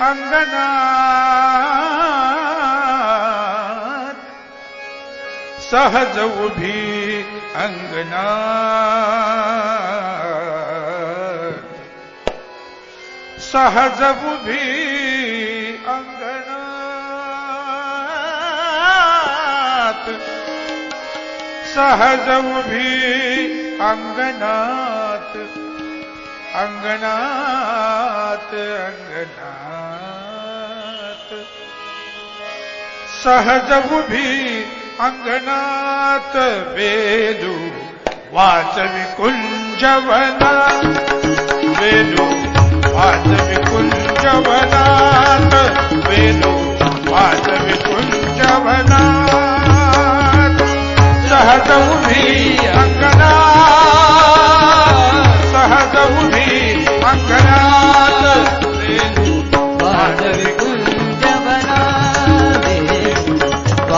अंगणात सहज उभी अंगणात सहज उभी अंगणात सहज उभी अंगणात अङ्गनात् अङ्गनात् सहजबुभि अङ्गनात् वेदु वाचविकुञ्जवना वेदु वाचविकुञ्जवनात् वेदु वाचविकुञ्जवना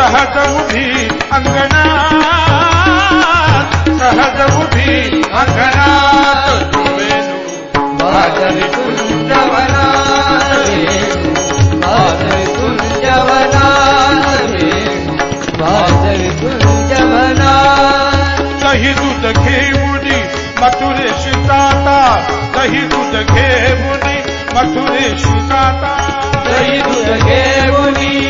सहज उभी अंगणात सहज उभी अंगणात दही दूध घेऊनी मथुरेशी जाता दही दूध घेऊनी मथुरेशी जाता. दही दूध घेऊनी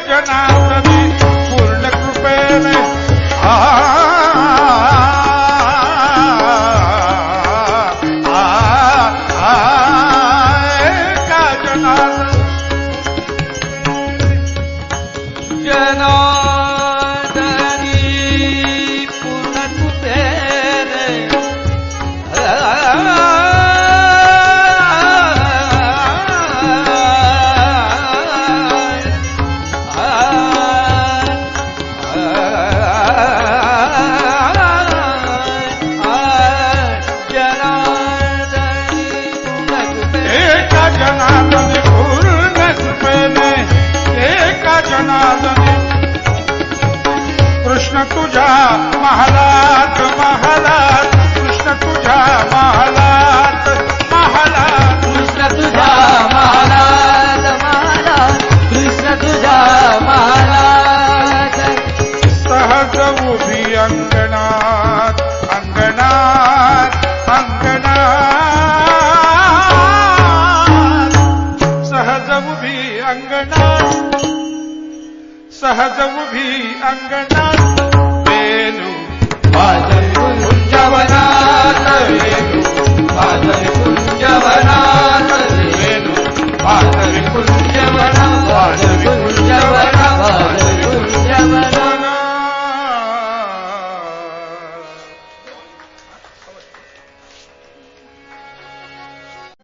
ಜನಾರ್ದನ कृष्ण तुझ्या महालात महालात कृष्ण तुझ्या महालात महालात. कृष्ण तुझा महाराज महाराज कृष्ण तुझा महाराज सहज उभी अंगणात अंगणात अंगणात सहज उभी अंगणात सहज उभी अंगणात Thank you.